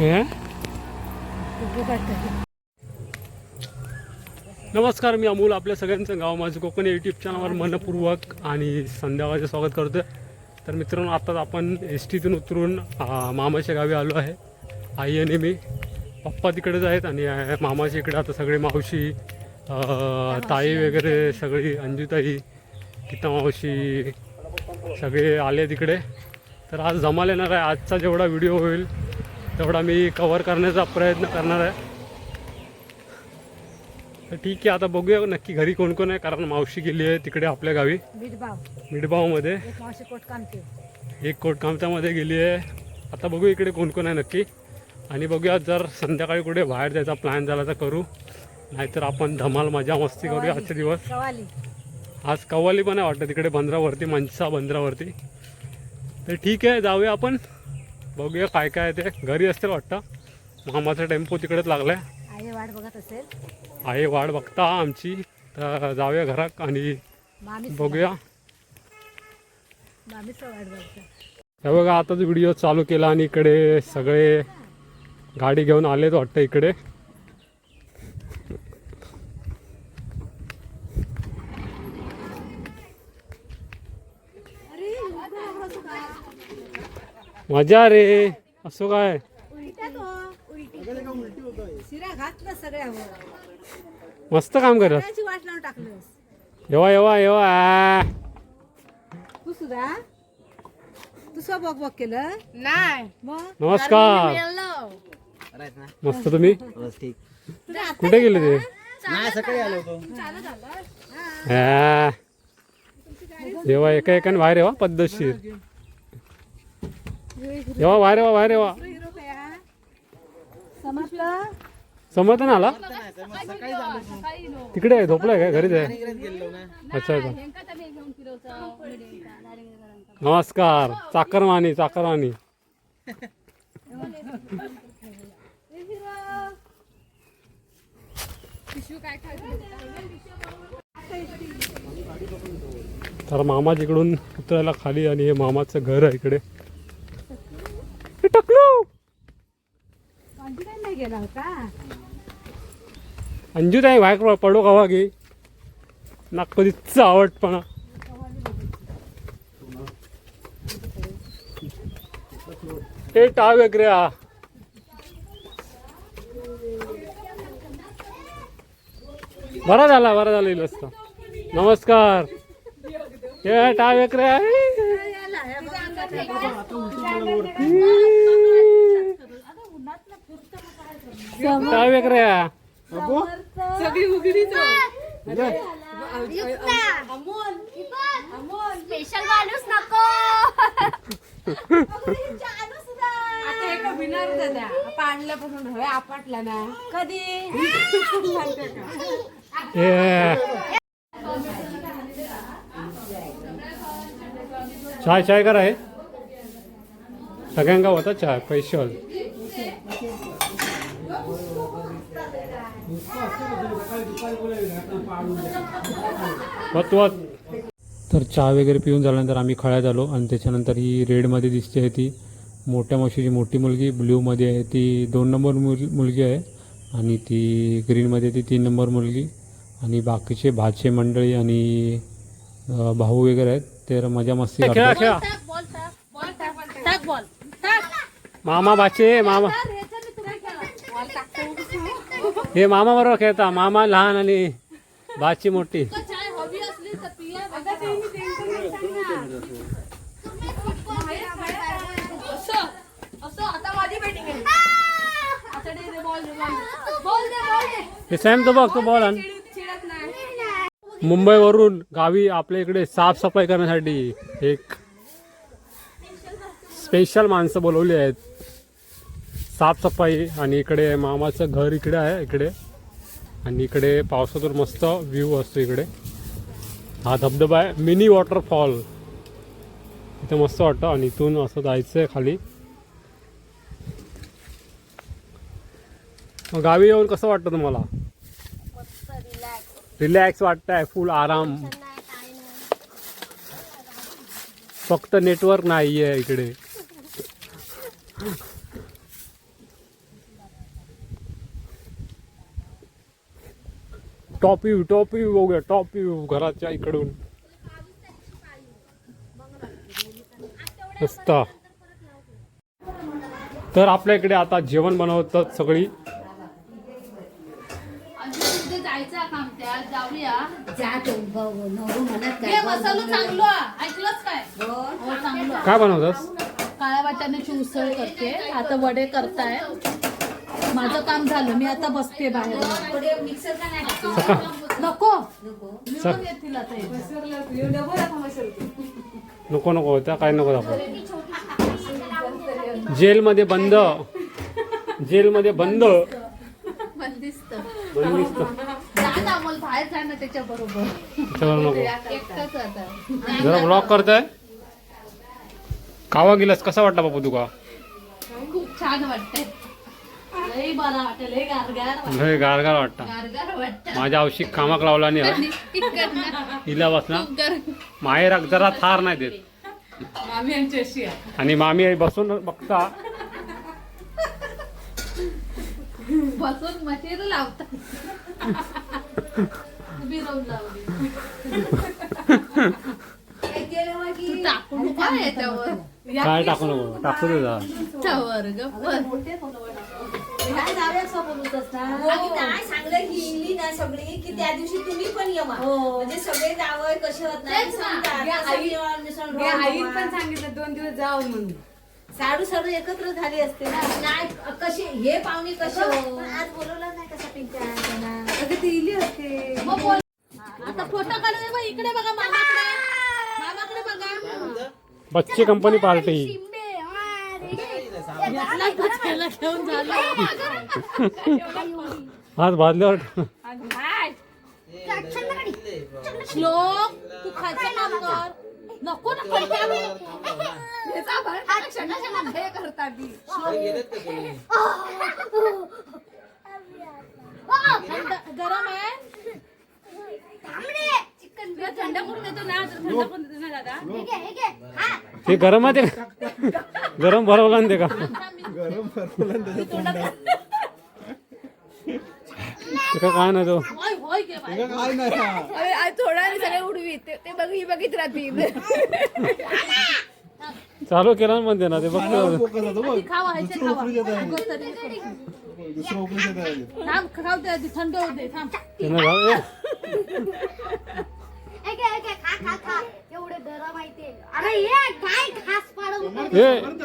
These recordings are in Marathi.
हे? नमस्कार मी अमोल. आपल्या सगळ्यांचं गाव माझं कोकण यूट्यूब चॅनलवर मनपूर्वक आणि संध्याकाळचं स्वागत करतो तर मित्रांनो आत्ताच आपण एस टीतून उतरून मामाच्या गावी आलो आहे. आई आणि मी. पप्पा तिकडेच आहेत आणि मामाच्या इकडे आता सगळे मावशी ताई वगैरे सगळी अंजुताई गीता मावशी सगळे आले तिकडे. तर आज जमाल येणार आहे. आजचा जेवढा व्हिडिओ होईल तेवढा मी कवर करण्याचा प्रयत्न करणार आहे. तर ठीक आहे आता बघूया नक्की घरी कोण कोण आहे कारण मावशी गेली आहे तिकडे आपल्या गावी. मिडबावमध्ये. एक मावशी कोट काम केलं एक कोटकामत्यामध्ये गेली आहे. आता बघू इकडे कोण कोण आहे नक्की. आणि बघूया जर संध्याकाळी कुठे बाहेर जायचा प्लॅन झाला तर करू. नाहीतर आपण धमाल मजा मस्ती करूया आजचे दिवस. आज कव्वाली पण आहे वाटतं तिकडे बंदरावरती मनसा बंदरावरती. तर ठीक आहे जाऊया आपण. बघूया काय काय ते. घरी असतील वाटतं. मामाचा टेम्पो तिकडेच लागला आहे आई वाट बघत असेल. वाट बघता आमची. तर जाऊया घरात आणि मामी बघूया. मामीच वाट बघता. हे बघा आताच व्हिडिओ चालू केला आणि इकडे सगळे गाडी घेऊन आलेत वाटतं इकडे. मजा रे. असो काय? मस्त काम टाकलंस येवा येवा येवा. आ. तू सुद्धा तू स्व बघ बघ केलं नाही नमस्कार मस्त तुम्ही? कुठे गेले ते? सकाळी आलो होतो हा. येवा एका एकाने बाहेर येवा पद्धतशीर. बाहेर येवा बाहेर येवा. हिरो काय समजलं समजत ना आला? तिकडे आहे झोपलाय काय घरीच आहे. अच्छा अच्छा. नमस्कार. चाकरमानी चाकरमानी तर मामा तिकडून उतरायला खाली आणि हे मामाचं घर आहे इकडे. टकलू. नाही गेला अंजू ताई बाहेर पडो कवा गे? कधीच आवडपणा हे टाव वगैरे हा. बरा झाला बरा झाला नमस्कार. हे टाव वगैरे टाव वगैरे हा. सगळी उघडीच स्पेशल माणूस नको. आता हे का बिनार दादा पाडल्यापासून हवे आपटला ना. कधी? हे. चाय चाय करा सगळ्यांका होता चाय स्पेशल वत तर चहा वगैरे पिऊन झाल्यानंतर आम्ही खळ्यात आलो आणि त्याच्यानंतर ही रेडमध्ये दिसते आहे ती. मोठ्या मावशीची मोठी मुलगी ब्ल्यूमध्ये आहे ती दोन नंबर मुल मुलगी आहे. आणि ती ग्रीनमध्ये ती तीन नंबर मुलगी. आणि बाकीचे भाचे मंडळी आणि भाऊ वगैरे आहेत. तर मजा मस्ती खेळा खेळा टाक बॉल टाक मामा बाचे मामा. हे मामा बरोबर खेळता मामा लहान आणि भाची मोठी. हे सॅम तो बघ तो बॉल आण. मुंबईवरून गावी आपल्या इकडे साफसफाई करण्यासाठी एक स्पेशल माणसं बोलवली आहेत. साफसफाई आणि इकडे मामाचं घर इकडे आहे इकडे. आणि इकडे पावसातून मस्त व्ह्यू असतो इकडे. हा धबधबा आहे मिनी वॉटरफॉल इथे मस्त वाटतं आणि इथून असं जायचं आहे खाली. मग गावी येऊन कसं वाटतं तुम्हाला? रिलॅक्स वाटतंय फुल आराम. फक्त नेटवर्क नाही आहे इकडे. टॉप व्ह्यू टॉप व्ह्यू बघूया टॉप व्ह्यू घराच्या इकडून. मस्त तर आपल्या इकडे आता जेवण बनवतात सगळी. हे काय? हो. काय बनवतात? काळ्या वाटाण्याची उसळ करते. आता वडे करताय. माझं काम झालं मी आता बसते बाहेर. मिक्सर का नाही सका. नको. नको नको त्या काय नको दाखव. जेलमध्ये बंद. जेलमध्ये बंद. बंदिस्त. बंदिस्त. जा ना अमोल बाहेर जा ना त्याच्या बरोबर त्याच्यावर नको. एकटाच आता. जरा ब्लॉक करताय? कावा गेलास कसा वाटला बापू तुका? खूप छान वाटतंय. बरा गारगार वाटतं. लय गारगार वाटता. गारगार वाटतं. माझ्या औषध कामाक लावला नाही हा. हिला बसना माहेराक जरा थार नाही देत. मामी आमची अशी आहे. आणि मामी आई बसून बघता. बसून मशीन लावता. उभी राहून लावली. तू टाकू नको हं याच्यावर. काय टाकू नको टाकू दे जरा. याच्यावर गप्प ह्या जाव्या बोलतच ना? आणि नाही सांगलं ही इली ना सगळी की त्या दिवशी तुम्ही पण येवा. म्हणजे सगळे जावं कसे होत नाही तेच ना. सांगतात. या कसं आई- मिसळ हे जेवण. पण सांगितलं दोन दिवस जाऊ म्हणून. साडू साडू एकत्र झाली असते ना? नाही कशी हे पाहुणे कसे? हो. आज बोलवलं नाही कसा पिंट्या त्यांना? अगं ती इली असते. मग बोल. आता फोटो काढून बघ इकडे बघा मामाकडे. मामाकडे बघा. बच्चे कंपनी पार्टी घेऊन झालं. आज भाजल्यावर श्लोक तू खायचं काम कर. नको ना गरम आहे थंड करून देतो ना तर थंड करून देतो ना दादा ते गरम आहे ते का? गरम भरवला ना ते का ते का काय नाही तो होय होय घे बाई. काय नाही हा. अरे आज थोडा वेळ सगळे उडवी ते ते बघ ही बघित राहतील चालू केला ना म्हणते ना ते पाण्यावर बघतो पोकळ जातो बघ खावा ह्याचे दुसरं खावा उकळी येत आहे. अगं तरी. दुसरं उकळी येत आहे. थांब खाऊ दे आधी थंड होऊ दे थांब त्यांना घाल- ए, खा खा खा. एवढे गरम आहे ते अरे ये काय घास पाडून ए समर्थ,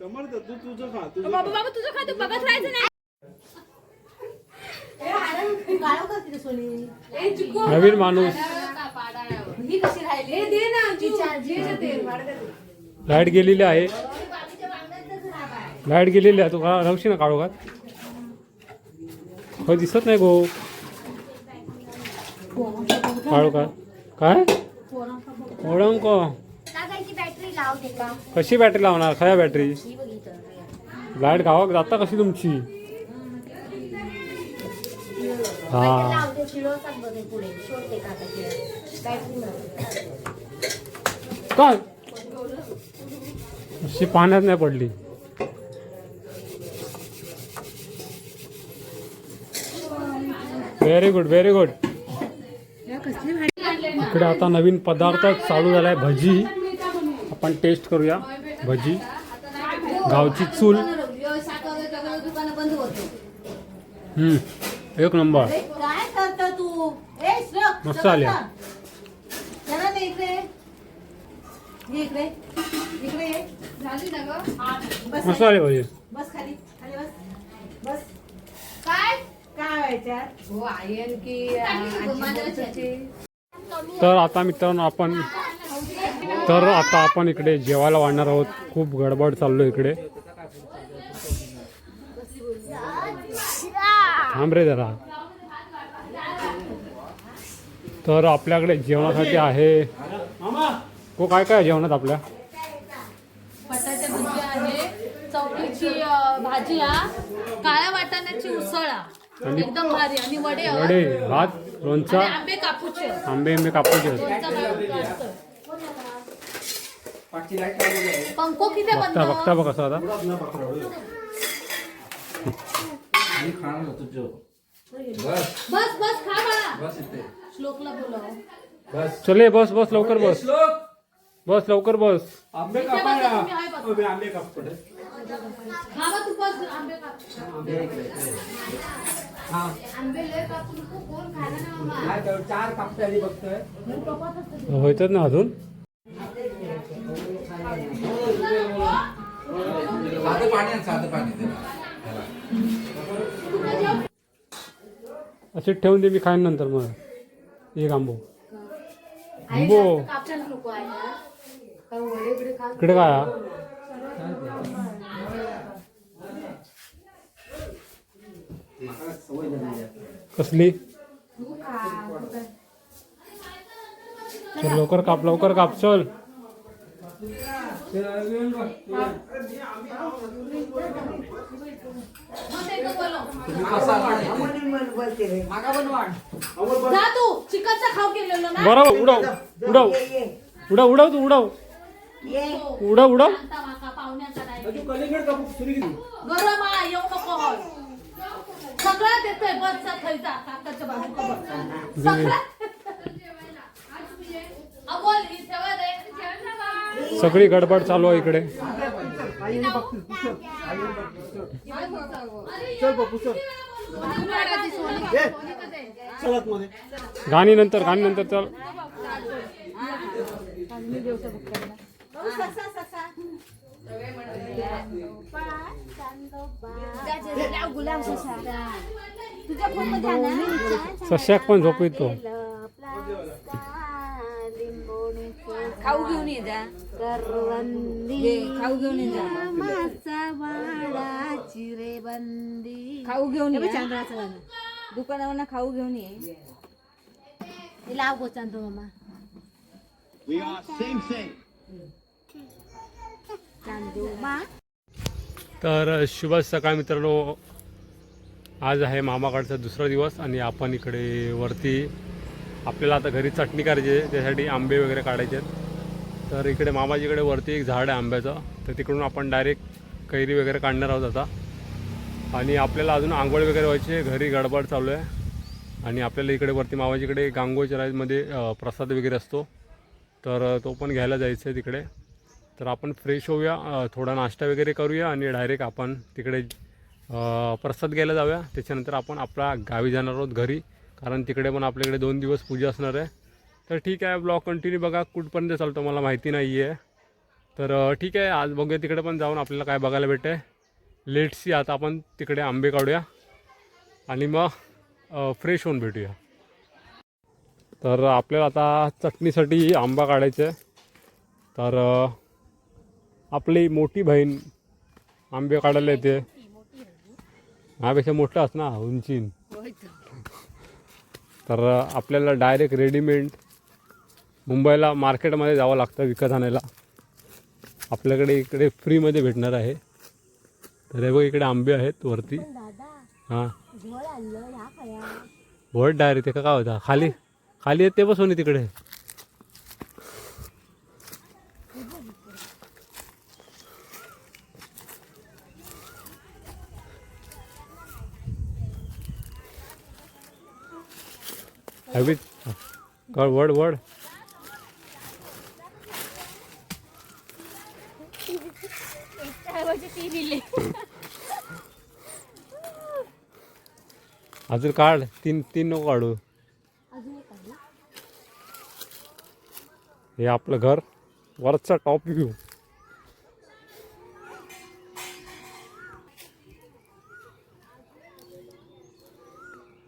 समर्थ, तू तुझं खा तुझं बाबा बाबा तुझं खातो बघत राहायचं नाही. काळो का तिथे सोनी. नवीन माणूस. ही कशी राहिली? दे ना आमची लाइट गेलेली आहे. लाइट गेलेली आहे. तू का राहशी ना काढू का हो दिसत नाही गो. काढू का काय? ओळंक कशी बॅटरी लावणार? खऱ्या बॅटरी लाइट गावात जाता कशी तुमची? हा. लाव दे शिळवतात बघ पुढे. सोडते का आता बॅटरी काय? अशी पाण्यात नाही पडली. व्हेरी गुड व्हेरी गुड इकडे आता नवीन पदार्थ चालू झालाय भजी. आपण टेस्ट करूया. भजी. गावची चूल. दुकान बंद होते हम्म, एक नंबर. काय करतो तू ए श्लोक मस्त झाली बस मस्त आले भजी. बस खाली खाली बस बस काय काय व्हायच्यात हो आयन की तर आता मित्रांनो आपण तर आता आपण इकडे जेवायला वाढणार आहोत. खूप गडबड चाललो इकडे. थांब रे जरा. तर आपल्याकडे जेवणासाठी आहे हो काय काय जेवणात आपल्या? भजी आहे चवळीची अं, भाजी काळ्या वाटाण्याची उसळ एकदम भारी. आणि वडे. वडे भात? लोणचा आंबे कापूचे. आंबे कापूचं. असतं. पंखो किती बघता बघता बघ असं आता. बस. बस खा बाळा. श्लोकला बोलव. चले बस बस लवकर बस. बस लवकर बस. आंबे आंबे काप खा तू बस आंबे खाणार ना मामा. चार कापताली बघतोय व्हायचंच ना अजून? साधं पाणी आहे, साधं पाणी दे. अशीच ठेवून दे मी खाईन नंतर मग. एक आंबो. आंबो. इकडे काय हा? कसली? चल लवकर काप लवकर काप चल. बरोबर उडव उडव. उडव उडव तू उडव. उडव उडव. सगळं देतोय बस जा खायचा काकाच्या बस. सगळं ही दे. सगळी गडबड चालू आहे इकडे. गाणी नंतर गाणी नंतर चल. गुलाब ससा तुझ्या फोनमध्ये आहे ना सश्याक पण झोप येतो खाऊ घेऊन ये जा. खाऊ घेऊन ये जा मासा वाडा चिरेबंदी खाऊ घेऊन ये. दुकानावर खाऊ घेऊन ये लाव गो चांदो मामा. चांदो मा. तर शुभ सकाळ मित्रांनो. आज आहे मामाकडचा दुसरा दिवस आणि आपण इकडे वरती आपल्याला आता घरी चटणी करायची आहे त्यासाठी आंबे वगैरे काढायचे आहेत. तर इकडे मामाजीकडे वरती एक झाड आहे आंब्याचं. तर तिकडून आपण डायरेक्ट कैरी वगैरे काढणार आहोत आता. आणि आपल्याला अजून आंघोळ वगैरे व्हायची आहे घरी गडबड चालू आहे. आणि आपल्याला इकडे वरती मामाजीकडे गांगोळच्या राईजमध्ये प्रसाद वगैरे असतो. तर तो पण घ्यायला जायचं आहे तिकडे. तर आपण फ्रेश होऊया थोडा नाश्ता वगैरे करूया आणि डायरेक्ट आपण तिकडे प्रसाद घ्यायला जाऊया. त्याच्यानंतर आपण आपल्या गावी जाणार आहोत घरी कारण तिकडे पण आपल्याकडे दोन दिवस पूजा असणार आहे. तर ठीक आहे ब्लॉग कंटिन्यू बघा कुठपर्यंत चालतो मला माहिती नाही आहे तर ठीक आहे आज बघूया तिकडे पण जाऊन आपल्याला काय बघायला भेटतं आहे लेट सी आता आपण तिकडे आंबे काढूया आणि मग फ्रेश होऊन भेटूया. तर आपल्याला आता चटणीसाठी आंबा काढायचा आहे तर आपली मोठी बहीण आंबे काढायला येते. माझ्यापेक्षा मोठं अस ना उंचीन. तर आपल्याला डायरेक्ट रेडीमेड मुंबईला मार्केटमध्ये जावं लागतं विकत आणायला. आपल्याकडे इकडे फ्रीमध्ये भेटणार आहे. तर हे बघ इकडे आंबे आहेत वरती. हां. वड डायरेक्ट का? काय होता? खाली खाली येत ते बसवून तिकडे. हवीत कळ वड वड अजून काढ. तीन तीन नको काढू. हे आपलं घर. वरचा टॉप व्ह्यू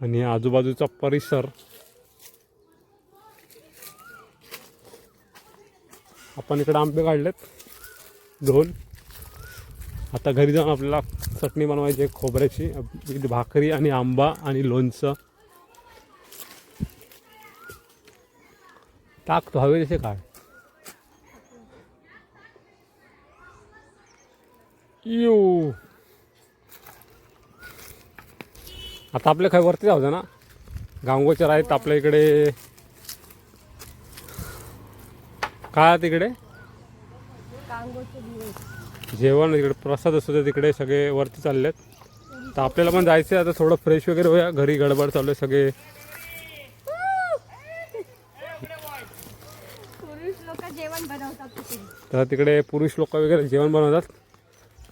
आणि आजूबाजूचा परिसर. आपण इकडे आंबे काढलेत दोन आता घरी जाऊन आपल्याला चटणी बनवायची आहे खोबऱ्याची भाकरी आणि आंबा आणि लोणचं. टाक तो हवे तसे काढ. यू आता आपल्या काय वरती जाऊ ना. गांगोचर आहेत आपल्या इकडे काय तिकडे? जेवण इकडे प्रसाद असतो ते तिकडे सगळे वरती चाललेत. तर आपल्याला पण जायचं आहे आता थोडं फ्रेश वगैरे होऊया. घरी गडबड चालू आहे सगळे. पुरुष लोक जेवण बनवतात तिथे. तर तिकडे पुरुष लोक वगैरे जेवण बनवतात.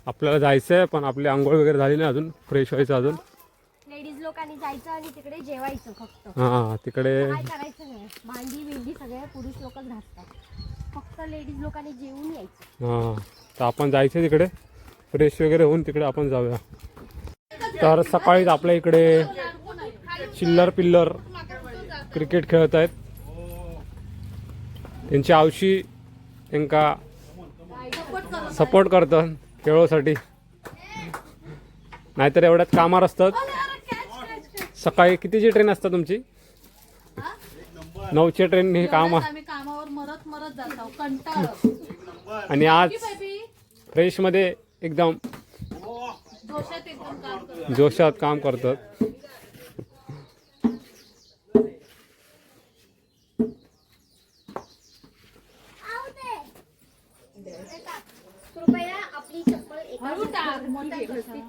आपल्याला जायचं आहे पण आपली आंघोळ वगैरे झाली नाही अजून फ्रेश व्हायचं अजून. लेडीज लोकांनी जायचं आणि तिकडे जेवायचं फक्त. हां तिकडे भांडी बिंडी सगळे पुरुष घासतात. फक्त लेडीज लोकांनी जेवून यायचं. हां तर आपण जायचं तिकडे. फ्रेश वगैरे होऊन तिकडे आपण जाऊया. तर सकाळीच आपल्या इकडे चिल्लर पिल्लर क्रिकेट खेळत आहेत. त्यांची आवशी त्यांका सपोर्ट करतात खेळोसाठी. नाहीतर एवढ्यात कामार असतात. सकाळी कितीची ट्रेन असतात तुमची? नऊची ट्रेन हे काम कंटाळ आणि आज फ्रेशमध्ये एकदम जोशात एकदम काम करतो जोशात काम करतात.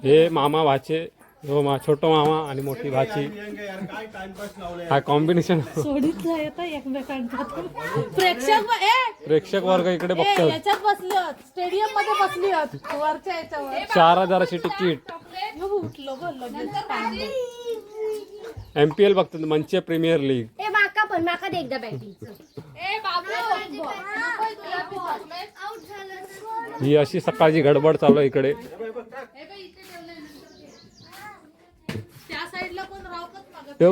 हे मामा भाचे हो मा छोटो मामा आणि मोठी भाची. हा कॉम्बिनेशन सोडीत प्रेक्षक ए! प्रेक्षक वर्ग इकडे ए, बघतात. याच्यात बसली स्टेडियममध्ये बसली आहोत वरच्या याच्यावर. चार हजाराची तिकीट यो, उठलो ग लगेच पाणी. एम पी एल बघतात मंचे प्रीमियर लीग ए माका पण माका दे एकदा बॅटिंग ए बाबू नकोय तुला बी chocolate? ही अशी सकाळची गडबड चालू आहे इकडे ए बा, इथे ठेवलंय नंतर घे. त्या साईडला कोण राहतच मागं. तेव्हा येवा इकडे तिकडे रियांग आ! त्याची बॅटिंग आहे सोनी बॉलिंग हे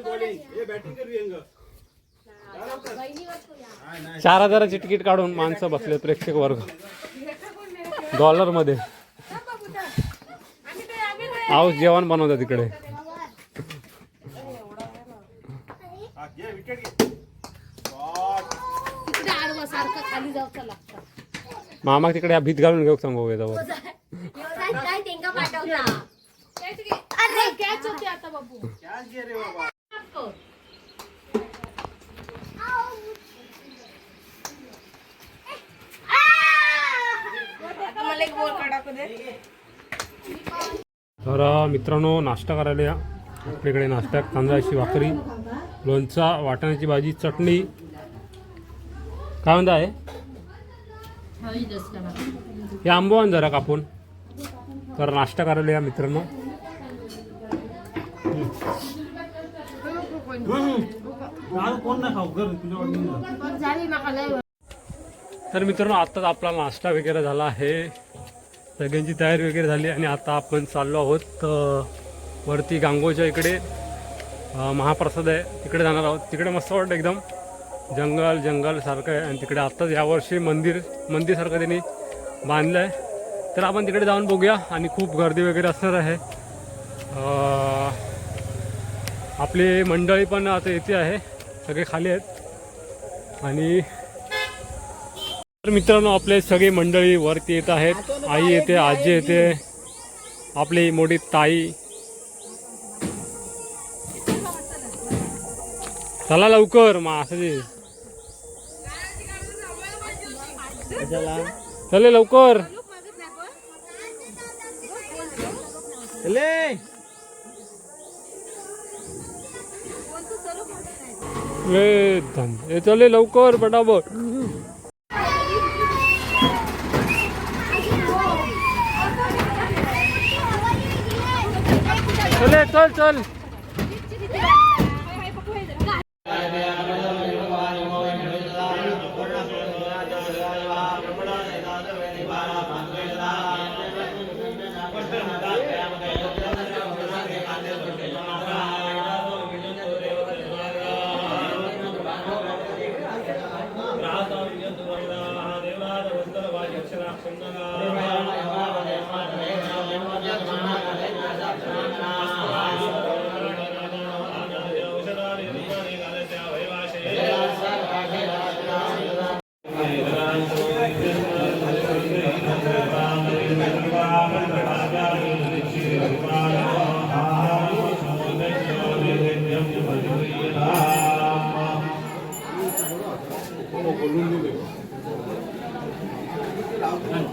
करूया बहिणीवर तुला चार हजाराची तिकीट काढून माणसं बसले प्रेक्षक वर्ग. डॉलरमध्ये हाऊस जेवण बनवतात तिकडे विकेट घे तिकडे आडवा सारखं खाली जाऊचं लागतं मामा तिकडे हा भीत घालून घेऊ सांगू याच्यावर? काय पाठवता? अरे! होती आता बाबू? बाबा तर मित्रांनो नाश्ता करायला या. आपल्याकडे नाश्त्यात तांदळाची भाकरी लोणचा वाटाण्याची भाजी चटणी. काय म्हणता आहे हे आंबो आण जरा कापून. तर नाश्ता करायला या मित्रांनो. तर मित्रांनो आत्ताच आपला नाश्ता वगैरे झाला आहे. सगळ्यांची तयारी वगैरे झाली आणि आता आपण चाललो आहोत वरती गांगोच्या इकडे. महाप्रसाद आहे. तिकडे जाणार आहोत. तिकडे मस्त वाटतं एकदम. जंगल जंगल सारखं आहे. आणि तिकडे आत्ताच यावर्षी मंदिर मंदिरसारखं त्यांनी बांधलं आहे तर आपण तिकडे जाऊन बघूया. आणि खूप गर्दी वगैरे असणार आहे. आपली मंडळी पण आता येते आहे. सगळे खाली आहेत. आणि तर मित्रांनो आपले सगळे मंडळी वरती येत आहेत. आई येते आजी येते. आपली मोठी ताई चला लवकर मासे चले. लवकर. ए धन. ए चले लवकर पटापट चले चल चल.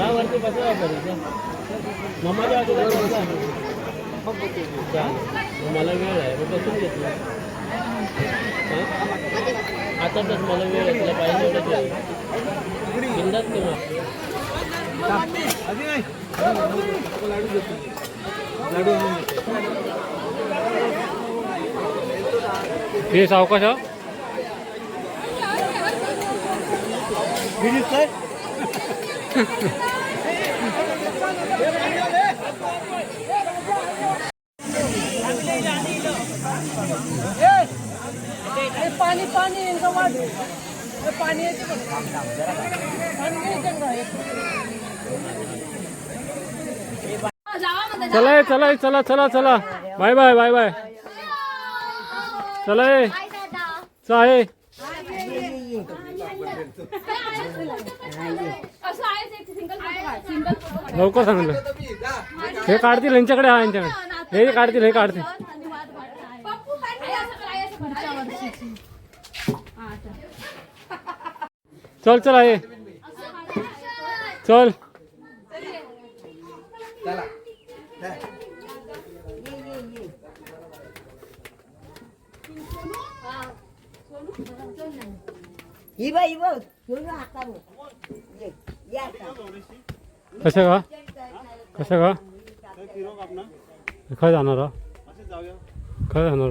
यावरती बसवा मम्माच्या अगोदर बसा. चाल. मला वेळ आहे मग बसून घेतलं हं? आता तर मला वेळ आहे तुला पाहिजे एवढं बिंदात किंवा हे सावकाश हा पाणी पाणी चला चला चला चला चला. Bye bye bye bye. चला ए दादा चा आहे असं आहेच एक सिंगल फोटो काढ सिंगल फोटो काढ लवकर सांगितलं. हे काढतील यांच्याकडे हा यांच्याकडे. हे काढतील हे काढतील. चल. चल आहे चल. ही बाई बघ कसं का? कसं का? काय जाणार हा? काय जाणार.